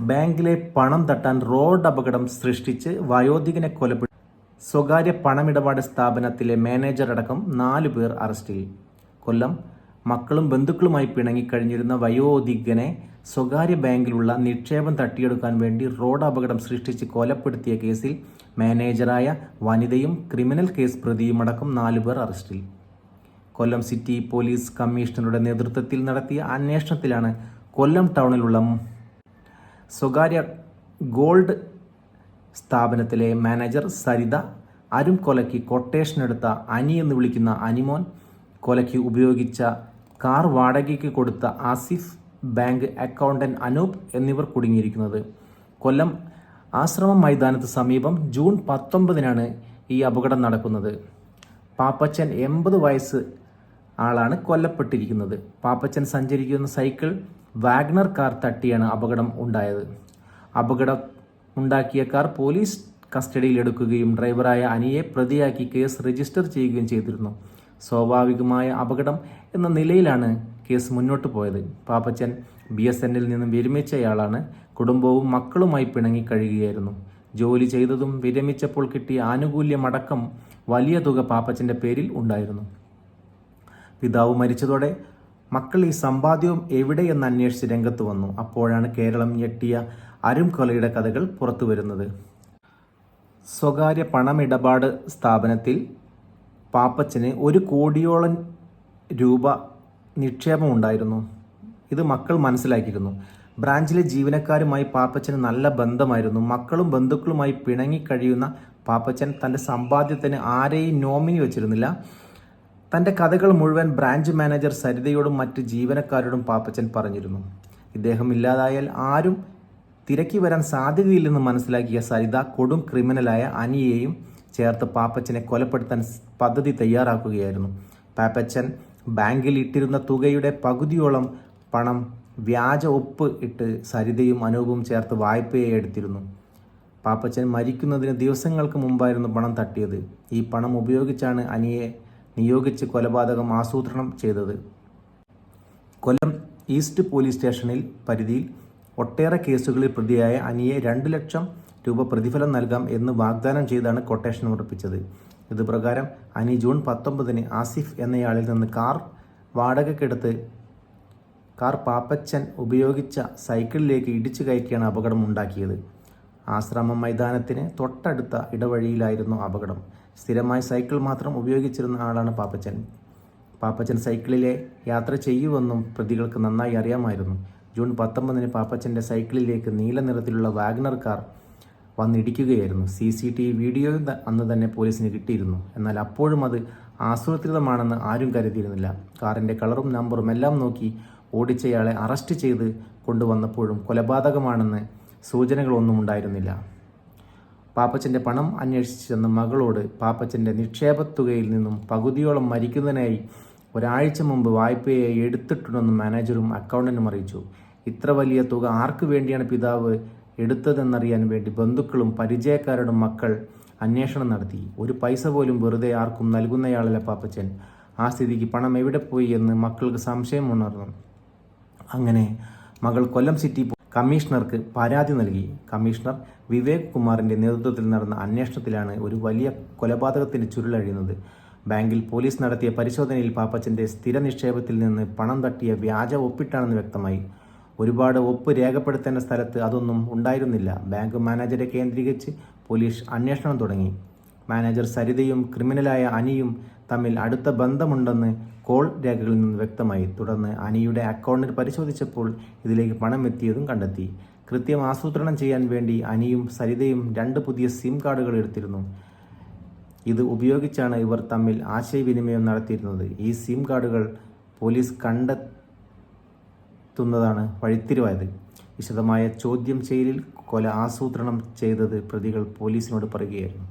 ബാങ്കിലെ പണം തട്ടാൻ റോഡ് അപകടം സൃഷ്ടിച്ച് വയോധികനെ കൊലപ്പെടുത്തി സ്വകാര്യ പണമിടപാട് സ്ഥാപനത്തിലെ മാനേജർ അടക്കം നാലു പേർ അറസ്റ്റിൽ. കൊല്ലം മക്കളും ബന്ധുക്കളുമായി പിണങ്ങിക്കഴിഞ്ഞിരുന്ന വയോധികനെ സ്വകാര്യ ബാങ്കിലുള്ള നിക്ഷേപം തട്ടിയെടുക്കാൻ വേണ്ടി റോഡ് അപകടം സൃഷ്ടിച്ച് കൊലപ്പെടുത്തിയ കേസിൽ മാനേജറായ വനിതയും ക്രിമിനൽ കേസ് പ്രതിയുമടക്കം നാലു പേർ അറസ്റ്റിൽ. കൊല്ലം സിറ്റി പോലീസ് കമ്മീഷണറുടെ നേതൃത്വത്തിൽ നടത്തിയ അന്വേഷണത്തിലാണ് കൊല്ലം ടൗണിലുള്ള സ്വകാര്യ ഗോൾഡ് സ്ഥാപനത്തിലെ മാനേജർ സരിത അരും കൊലയ്ക്ക് കൊട്ടേഷൻ എടുത്ത അനി എന്ന് വിളിക്കുന്ന അനിമോൻ കൊലയ്ക്ക് ഉപയോഗിച്ച കാർ വാടകയ്ക്ക് കൊടുത്ത ആസിഫ് ബാങ്ക് അക്കൗണ്ടന്റ് അനൂപ് എന്നിവർ കുടുങ്ങിയിരിക്കുന്നത്. കൊല്ലം ആശ്രമം മൈതാനത്ത് സമീപം ജൂൺ പത്തൊമ്പതിനാണ് ഈ അപകടം നടക്കുന്നത്. പാപ്പച്ചൻ എൺപത് വയസ്സ് ആളാണ് കൊല്ലപ്പെട്ടിരിക്കുന്നത്. പാപ്പച്ചൻ സഞ്ചരിക്കുന്ന സൈക്കിൾ വാഗ്നർ കാർ തട്ടിയാണ് അപകടം ഉണ്ടായത്. അപകടം ഉണ്ടാക്കിയ കാർ പോലീസ് കസ്റ്റഡിയിൽ എടുക്കുകയും ഡ്രൈവറായ അനിയെ പ്രതിയാക്കി കേസ് രജിസ്റ്റർ ചെയ്യുകയും ചെയ്തിരുന്നു. സ്വാഭാവികമായ അപകടം എന്ന നിലയിലാണ് കേസ് മുന്നോട്ട് പോയത്. പാപ്പച്ചൻ ബി എസ് എന്നിൽ നിന്നും വിരമിച്ചയാളാണ്. കുടുംബവും മക്കളുമായി പിണങ്ങി കഴിയുകയായിരുന്നു. ജോലി ചെയ്തതും വിരമിച്ചപ്പോൾ കിട്ടിയ ആനുകൂല്യമടക്കം വലിയ തുക പാപ്പച്ചന്റെ പേരിൽ ഉണ്ടായിരുന്നു. പിതാവ് മരിച്ചതോടെ മക്കൾ ഈ സമ്പാദ്യവും എവിടെയെന്ന് അന്വേഷിച്ച് രംഗത്ത് വന്നു. അപ്പോഴാണ് കേരളം ഞെട്ടിയ അരും കൊലയുടെ കഥകൾ പുറത്തു വരുന്നത്. സ്വകാര്യ പണമിടപാട് സ്ഥാപനത്തിൽ പാപ്പച്ചന് ഒരു കോടിയോളം രൂപ നിക്ഷേപമുണ്ടായിരുന്നു ഇത് മക്കൾ മനസ്സിലാക്കിയിരുന്നു. ബ്രാഞ്ചിലെ ജീവനക്കാരുമായി പാപ്പച്ചന് നല്ല ബന്ധമായിരുന്നു. മക്കളും ബന്ധുക്കളുമായി പിണങ്ങി കഴിയുന്ന പാപ്പച്ചൻ തന്റെ സമ്പാദ്യത്തിന് ആരെയും നോമിനി വെച്ചിരുന്നില്ല. തന്റെ കഥകൾ മുഴുവൻ ബ്രാഞ്ച് മാനേജർ സരിതയോടും മറ്റ് ജീവനക്കാരോടും പാപ്പച്ചൻ പറഞ്ഞിരുന്നു. ഇദ്ദേഹം ഇല്ലാതായാൽ ആരും തിരക്കി വരാൻ സാധ്യതയില്ലെന്ന് മനസ്സിലാക്കിയ സരിത കൊടും ക്രിമിനലായ അനിയെയും ചേർത്ത് പാപ്പച്ചനെ കൊലപ്പെടുത്താൻ പദ്ധതി തയ്യാറാക്കുകയായിരുന്നു. പാപ്പച്ചൻ ബാങ്കിൽ ഇട്ടിരുന്ന തുകയുടെ പകുതിയോളം പണം വ്യാജ ഒപ്പ് ഇട്ട് സരിതയും അനൂപും ചേർത്ത് വായ്പയെ എടുത്തിരുന്നു. പാപ്പച്ചൻ മരിക്കുന്നതിന് ദിവസങ്ങൾക്ക് മുമ്പായിരുന്നു പണം തട്ടിയത്. ഈ പണം ഉപയോഗിച്ചാണ് അനിയെ നിയോഗിച്ച് കൊലപാതകം ആസൂത്രണം ചെയ്തത്. കൊല്ലം ഈസ്റ്റ് പോലീസ് സ്റ്റേഷനിൽ പരിധിയിൽ ഒട്ടേറെ കേസുകളിൽ പ്രതിയായ അനിയെ രണ്ട് ലക്ഷം രൂപ പ്രതിഫലം നൽകാം എന്ന് വാഗ്ദാനം ചെയ്താണ് കൊട്ടേഷൻ ഉറപ്പിച്ചത് ഇത് പ്രകാരം അനി ജൂൺ പത്തൊമ്പതിന് ആസിഫ് എന്നയാളിൽ നിന്ന് കാർ വാടകയ്ക്കെടുത്ത് കാർ പാപ്പച്ചൻ ഉപയോഗിച്ച സൈക്കിളിലേക്ക് ഇടിച്ചു കയറ്റിയാണ് അപകടം ഉണ്ടാക്കിയത്. ആശ്രമം മൈതാനത്തിന് തൊട്ടടുത്ത ഇടവഴിയിലായിരുന്നു അപകടം. സ്ഥിരമായി സൈക്കിൾ മാത്രം ഉപയോഗിച്ചിരുന്ന ആളാണ് പാപ്പച്ചൻ. പാപ്പച്ചൻ സൈക്കിളിലെ യാത്ര ചെയ്യുമെന്നും പ്രതികൾക്ക് നന്നായി അറിയാമായിരുന്നു. ജൂൺ പത്തൊമ്പതിന് പാപ്പച്ചന്റെ സൈക്കിളിലേക്ക് നീല നിറത്തിലുള്ള വാഗ്നർ കാർ വന്നിടിക്കുകയായിരുന്നു. സി സി ടി വി വീഡിയോയും അന്ന് തന്നെ പോലീസിന് കിട്ടിയിരുന്നു. എന്നാൽ അപ്പോഴും അത് ആസൂത്രിതമാണെന്ന് ആരും കരുതിയിരുന്നില്ല. കാറിന്റെ കളറും നമ്പറും എല്ലാം നോക്കി ഓടിച്ചയാളെ അറസ്റ്റ് ചെയ്ത് കൊണ്ടുവന്നപ്പോഴും കൊലപാതകമാണെന്ന് സൂചനകളൊന്നും ഉണ്ടായിരുന്നില്ല. പാപ്പച്ചന്റെ പണം അന്വേഷിച്ച് ചെന്ന മകളോട് പാപ്പച്ചന്റെ നിക്ഷേപത്തുകയിൽ നിന്നും പകുതിയോളം മരിക്കുന്നതിനായി ഒരാഴ്ച മുമ്പ് വായ്പയെ എടുത്തിട്ടുണ്ടെന്ന് മാനേജറും അക്കൗണ്ടന്റും അറിയിച്ചു. ഇത്ര വലിയ തുക ആർക്ക് വേണ്ടിയാണ് പിതാവ് എടുത്തതെന്നറിയാൻ വേണ്ടി ബന്ധുക്കളും പരിചയക്കാരുടെ മക്കൾ അന്വേഷണം നടത്തി. ഒരു പൈസ പോലും വെറുതെ ആർക്കും നൽകുന്നയാളല്ല പാപ്പച്ചൻ. ആ സ്ഥിതിക്ക് പണം എവിടെ പോയി എന്ന് മക്കൾക്ക് സംശയം ഉണർന്നു. അങ്ങനെ മകൾ കൊല്ലം സിറ്റി കമ്മീഷണർക്ക് പരാതി നൽകി. കമ്മീഷണർ വിവേക് കുമാറിന്റെ നേതൃത്വത്തിൽ നടന്ന അന്വേഷണത്തിലാണ് ഒരു വലിയ കൊലപാതകത്തിന്റെ ചുരുളഴിയുന്നത്. ബാങ്കിൽ പോലീസ് നടത്തിയ പരിശോധനയിൽ പാപ്പച്ചന്റെ സ്ഥിര നിക്ഷേപത്തിൽ നിന്ന് പണം തട്ടിയ വ്യാജ ഒപ്പിട്ടാണെന്ന് വ്യക്തമായി. ഒരുപാട് ഒപ്പ് രേഖപ്പെടുത്തേണ്ട സ്ഥലത്ത് അതൊന്നും ഉണ്ടായിരുന്നില്ല. ബാങ്ക് മാനേജരെ കേന്ദ്രീകരിച്ച് പോലീസ് അന്വേഷണം തുടങ്ങി. മാനേജർ സരിതയും ക്രിമിനലായ അനിയും തമ്മിൽ അടുത്ത ബന്ധമുണ്ടെന്ന് കോൾ രേഖകളിൽ നിന്ന് വ്യക്തമായി തുടർന്ന് അനിയുടെ അക്കൗണ്ടിൽ പരിശോധിച്ചപ്പോൾ ഇതിലേക്ക് പണം എത്തിയതും കണ്ടെത്തി. കൃത്യം ആസൂത്രണം ചെയ്യാൻ വേണ്ടി അനിയും സരിതയും രണ്ട് പുതിയ സിം കാർഡുകൾ എടുത്തിരുന്നു. ഇത് ഉപയോഗിച്ചാണ് ഇവർ തമ്മിൽ ആശയവിനിമയം നടത്തിയിരുന്നത്. ഈ സിം കാർഡുകൾ പോലീസ് കണ്ടെത്തുന്നതാണ് വഴിത്തിരിവായത്. വിശദമായ ചോദ്യം ചെയ്യലിൽ കൊല ആസൂത്രണം ചെയ്തത് പ്രതികൾ പോലീസിനോട് പറയുകയായിരുന്നു.